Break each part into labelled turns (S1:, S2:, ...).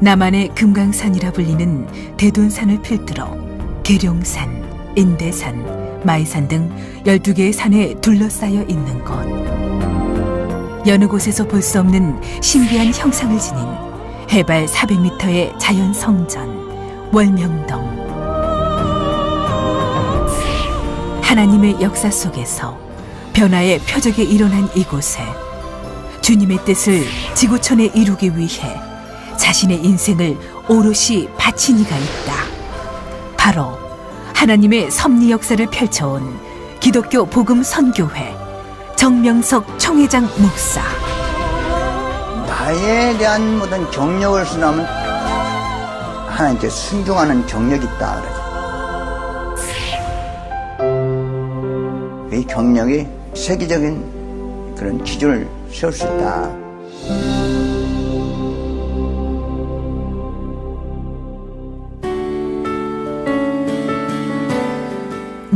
S1: 남한의 금강산이라 불리는 대둔산을 필두로 계룡산, 인대산, 마이산 등 12개의 산에 둘러싸여 있는 곳. 여느 곳에서 볼 수 없는 신비한 형상을 지닌 해발 400m의 자연 성전, 월명동. 하나님의 역사 속에서 변화의 표적이 일어난 이곳에 주님의 뜻을 지구촌에 이루기 위해 자신의 인생을 오롯이 바친 이가 있다. 바로 하나님의 섭리 역사를 펼쳐온 기독교 복음 선교회 정명석 총회장 목사.
S2: 나에 대한 모든 경력을 수놓으면 하나님께 순종하는 경력이 있다. 이 경력이 세계적인 그런 기준을 세울 수 있다.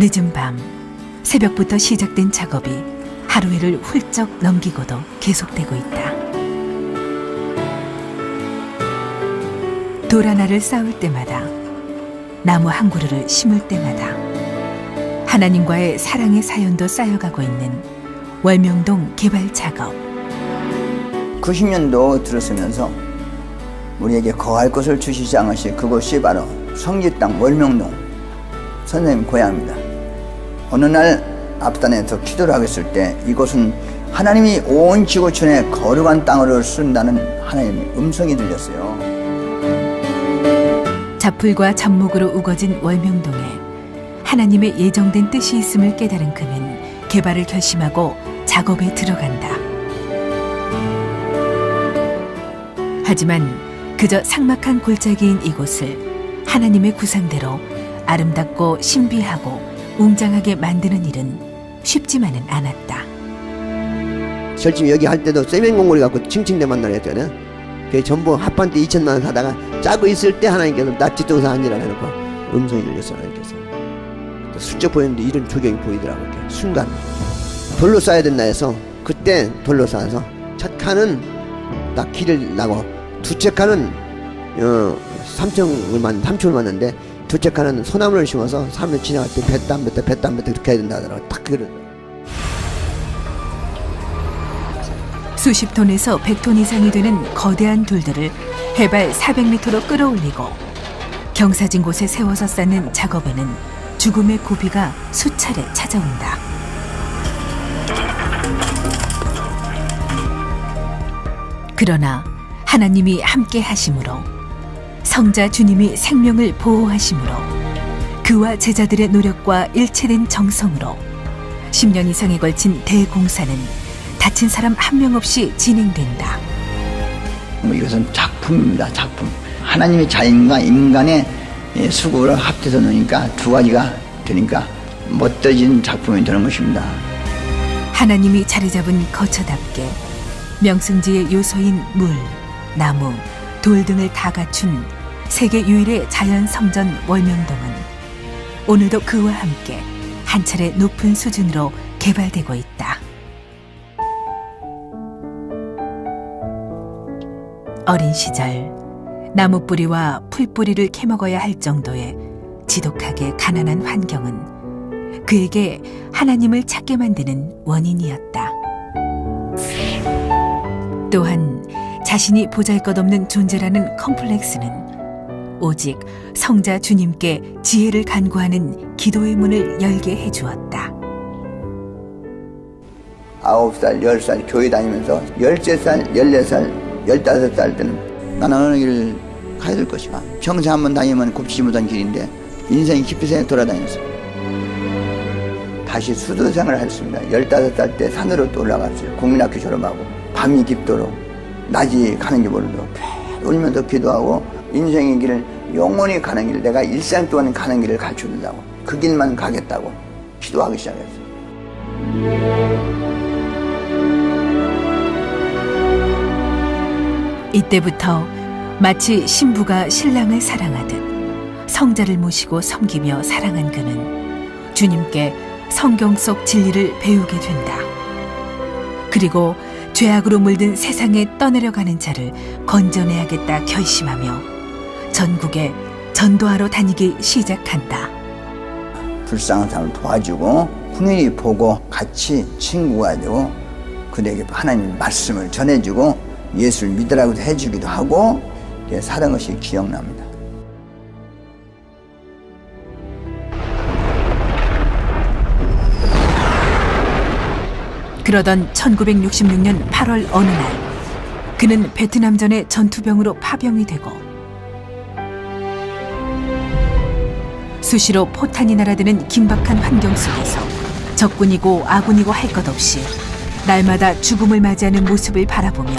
S1: 늦은 밤 새벽부터 시작된 작업이 하루해를 훌쩍 넘기고도 계속되고 있다. 돌 하나를 쌓을 때마다 나무 한 그루를 심을 때마다 하나님과의 사랑의 사연도 쌓여가고 있는 월명동 개발 작업.
S2: 90년도 들었으면서 우리에게 거할 곳을 주시지 않으시 그곳이 바로 성지 땅 월명동 선생님 고향입니다. 어느 날 앞단에서 기도를 하고 있을 때 이곳은 하나님이 온 지구촌에 거룩한 땅으로 쓴다는 하나님의 음성이 들렸어요.
S1: 잡풀과 잡목으로 우거진 월명동에 하나님의 예정된 뜻이 있음을 깨달은 그는 개발을 결심하고 작업에 들어간다. 하지만 그저 삭막한 골짜기인 이곳을 하나님의 구상대로 아름답고 신비하고 웅장하게 만드는 일은 쉽지만은 않았다.
S3: 설치 여기 할 때도 세면 공고리 갖고 칭칭대 만나려 했잖아요. 그 전부 합판 때 2천만 원 사다가 짜고 있을 때 하나님께서 나 뒷동산 앉으라 해놓고 음성이 들렸어 하나님께서. 슬쩍 보였는데 이런 조경이 보이더라고요. 이렇게. 순간 돌로 쌓아야 된다 해서 그때 돌로 쌓아서 첫 칸은 딱 길을 나고 두째 칸은 어 3층을 만 3층을 맞는데 두째 칸은 소나무를 심어서 사람들 지나갈 때 뱃담 뱃다 뱃담 뱃다 그렇게 해야 된다 하더라고. 딱 그런.
S1: 수십 톤에서 100톤 이상이 되는 거대한 돌들을 해발 400m로 끌어올리고 경사진 곳에 세워서 쌓는 작업에는 죽음의 고비가 수차례 찾아온다. 그러나 하나님이 함께 하심으로 성자 주님이 생명을 보호하심으로 그와 제자들의 노력과 일체된 정성으로 10년 이상에 걸친 대공사는 다친 사람 한 명 없이 진행된다.
S2: 뭐 이것은 작품입니다. 작품. 하나님의 자연과 인간의 예, 수고를 합해서 놓으니까 두 가지가 되니까 멋져진 작품이 되는 것입니다.
S1: 하나님이 자리 잡은 거처답게 명승지의 요소인 물, 나무, 돌 등을 다 갖춘 세계 유일의 자연 성전 월명동은 오늘도 그와 함께 한 차례 높은 수준으로 개발되고 있다. 어린 시절 나무 뿌리와 풀 뿌리를 캐먹어야 할 정도의 지독하게 가난한 환경은 그에게 하나님을 찾게 만드는 원인이었다. 또한 자신이 보잘것없는 존재라는 컴플렉스는 오직 성자 주님께 지혜를 간구하는 기도의 문을 열게 해 주었다.
S2: 아홉 살, 열 살 교회 다니면서 열세 살, 열네 살, 열다섯 살 때는 나는 어느 길을 가야 될 것이다. 평생 한번 다니면 곱지 못한 길인데 인생이 깊이 돌아다녔어. 다시 수도 생활을 했습니다. 열다섯 살때 산으로 또 올라갔어요. 국민학교 졸업하고 밤이 깊도록 낮이 가는 지 모르도록 계속 울면서 기도하고 인생의 길을 영원히 가는 길 내가 일생 동안 가는 길을 가르쳐준다고 그 길만 가겠다고 기도하기 시작했어요.
S1: 이때부터 마치 신부가 신랑을 사랑하듯 성자를 모시고 섬기며 사랑한 그는 주님께 성경 속 진리를 배우게 된다. 그리고 죄악으로 물든 세상에 떠내려가는 자를 건져내야겠다 결심하며 전국에 전도하러 다니기 시작한다.
S2: 불쌍한 사람을 도와주고 분명히 보고 같이 친구가 되고 그들에게 하나님 말씀을 전해주고 예수를 믿으라고 해주기도 하고 살은 것이 기억납니다.
S1: 그러던 1966년 8월 어느 날 그는 베트남전의 전투병으로 파병이 되고 수시로 포탄이 날아드는 긴박한 환경 속에서 적군이고 아군이고 할 것 없이 날마다 죽음을 맞이하는 모습을 바라보며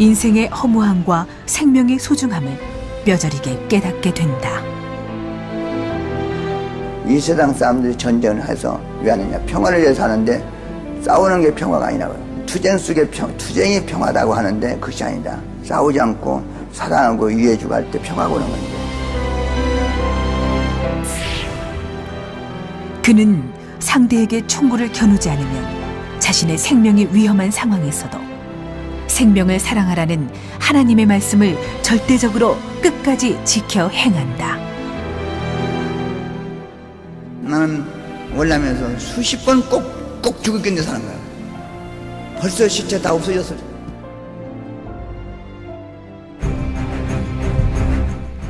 S1: 인생의 허무함과 생명의 소중함을 뼈저리게 깨닫게 된다.
S2: 이 세상 사람들이 전쟁을 해서 왜 하느냐? 평화를 위해서 하는데 싸우는 게 평화가 아니라고요 투쟁 속의 평, 투쟁이 평화다고 하는데 그것이 아니다. 싸우지 않고 사랑하고 위해주고 할 때 평화가 오는 건데
S1: 그는 상대에게 총구를 겨누지 않으면 자신의 생명이 위험한 상황에서도 생명을 사랑하라는 하나님의 말씀을 절대적으로 끝까지 지켜 행한다.
S2: 나는 월남에서 수십 번 꼭 꼭 죽었겠는데 사는 거야 벌써 시체 다 없어졌어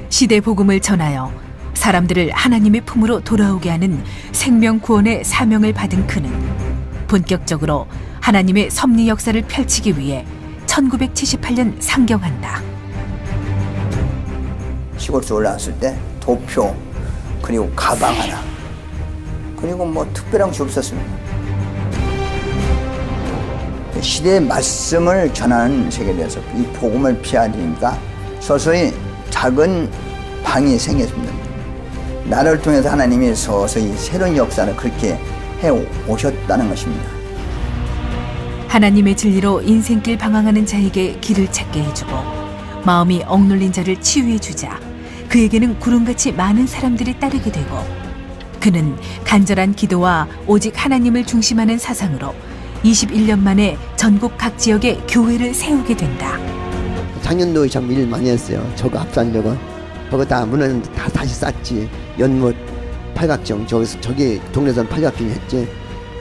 S1: 시대 복음을 전하여 사람들을 하나님의 품으로 돌아오게 하는 생명 구원의 사명을 받은 그는 본격적으로 하나님의 섭리 역사를 펼치기 위해 1978년 상경한다.
S2: 시골에서 올라왔을 때 도표 그리고 가방 하나 그리고 뭐 특별한 것이 없었습니다 시대의 말씀을 전하는 세계에서 이 복음을 피하니까 서서히 작은 방이 생겼습니다 나를 통해서 하나님이 서서히 새로운 역사를 그렇게 해 오셨다는 것입니다
S1: 하나님의 진리로 인생길 방황하는 자에게 길을 찾게 해주고 마음이 억눌린 자를 치유해 주자 그에게는 구름같이 많은 사람들이 따르게 되고 그는 간절한 기도와 오직 하나님을 중심하는 사상으로 21년 만에 전국 각 지역에 교회를 세우게 된다.
S3: 작년도 참일 많이 했어요. 저거 합산적은 저거 다 문은 다 다시 쌌지. 연못 팔각정 저기서 저기 동네선 팔각정 했지.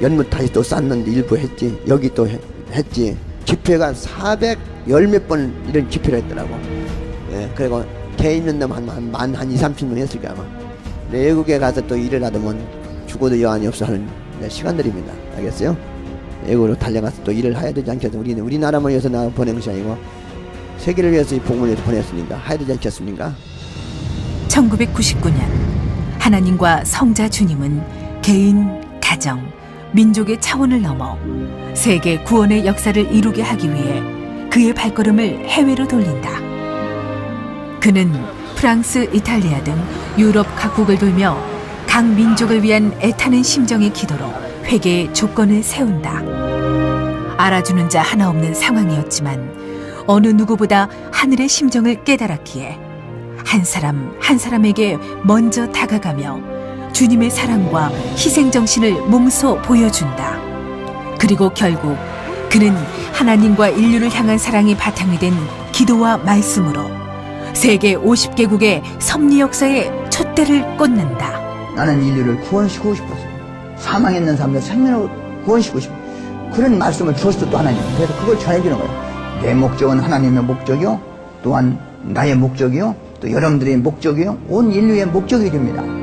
S3: 연못 다시 또 쌌는데 일부 했지. 여기 또 해- 했지. 집회가 410몇 번 이런 집회를 했더라고. 예, 그리고 개 있는 데만 한만한 2, 30명 했을 거야 아마. 외국에 가서 또 일을 하더면 죽어도 여한이 없어 하는 네, 시간들입니다. 알겠어요? 외국으로 달려가서 또 일을 해야 되지 않겠습니까? 우리는 우리나라만 위해서 나 보낸 것이 아니고 세계를 위해서 이 복음을 보냈으니까 해야 되지 않겠습니까?
S1: 1999년 하나님과 성자 주님은 개인, 가정, 민족의 차원을 넘어 세계 구원의 역사를 이루게 하기 위해 그의 발걸음을 해외로 돌린다. 그는 프랑스, 이탈리아 등 유럽 각국을 돌며 각 민족을 위한 애타는 심정의 기도로 회개의 조건을 세운다. 알아주는 자 하나 없는 상황이었지만 어느 누구보다 하늘의 심정을 깨달았기에 한 사람 한 사람에게 먼저 다가가며 주님의 사랑과 희생 정신을 몸소 보여준다. 그리고 결국 그는 하나님과 인류를 향한 사랑이 바탕이 된 기도와 말씀으로 세계 50개국의 섭리 역사에 촛대를 꽂는다.
S2: 나는 인류를 구원시키고 싶었어요. 사망에 있는 사람들 생명을 구원시키고 싶어. 그런 말씀을 주었어 또 하나님. 그래서 그걸 전해주는 거예요. 내 목적은 하나님의 목적이요. 또한 나의 목적이요. 또 여러분들의 목적이요. 온 인류의 목적이 됩니다.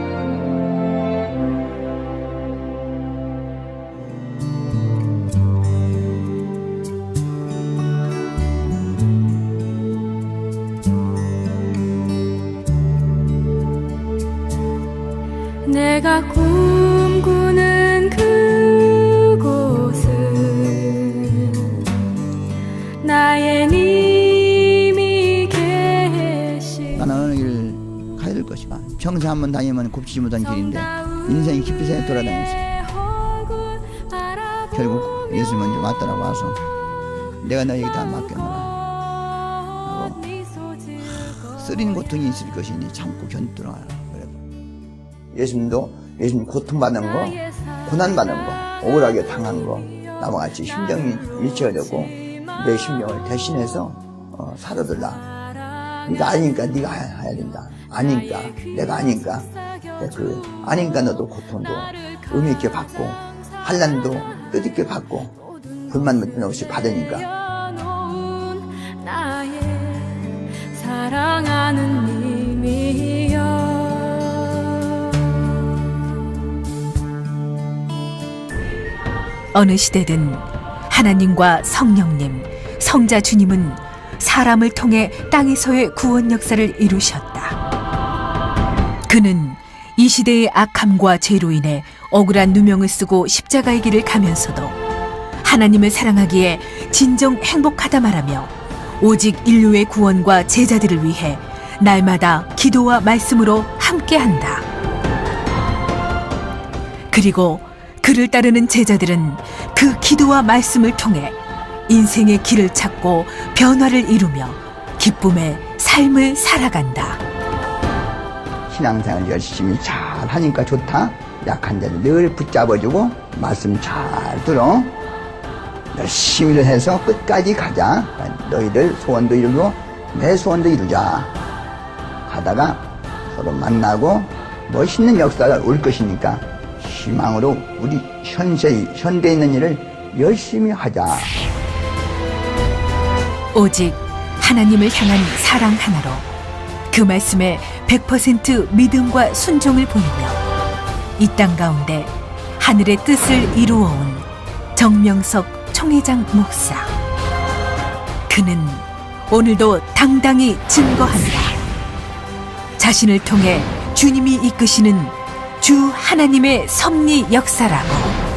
S2: 한번 다니면 곱치지 못한 길인데 인생이 깊이 생에 돌아다녔어요. 결국 예수 먼저 왔더라고 와서 내가 너에게 다 맡겨놔라. 쓰린 고통이 있을 것이니 참고 견디라. 그래. 예수님도 예수님 고통받는 거, 고난받는 거, 억울하게 당한 거, 나와 같이 심정이 일치가 되고 내 심정을 대신해서 어, 살아들라. 네가 아니니까 네가 해- 해야 된다. 아니니까 내가 아니니까. 그 아니니까 너도 고통도 의미 있게 받고 한란도 뜻있게 받고 불만 없이 받으니까.
S4: 사랑하는 님이여.
S1: 어느 시대든 하나님과 성령님, 성자 주님은 사람을 통해 땅에서의 구원 역사를 이루셨다. 그는 이 시대의 악함과 죄로 인해 억울한 누명을 쓰고 십자가의 길을 가면서도 하나님을 사랑하기에 진정 행복하다 말하며 오직 인류의 구원과 제자들을 위해 날마다 기도와 말씀으로 함께한다. 그리고 그를 따르는 제자들은 그 기도와 말씀을 통해 인생의 길을 찾고 변화를 이루며 기쁨의 삶을 살아간다.
S2: 신앙생활 열심히 잘 하니까 좋다. 약한 자를 늘 붙잡아주고 말씀 잘 들어. 열심히 일 해서 끝까지 가자. 너희들 소원도 이루고 내 소원도 이루자. 가다가 서로 만나고 멋있는 역사가 올 것이니까 희망으로 우리 현세, 현대에 있는 일을 열심히 하자.
S1: 오직 하나님을 향한 사랑 하나로 그 말씀에 100% 믿음과 순종을 보이며 이 땅 가운데 하늘의 뜻을 이루어온 정명석 총회장 목사. 그는 오늘도 당당히 증거한다. 자신을 통해 주님이 이끄시는 주 하나님의 섭리 역사라고.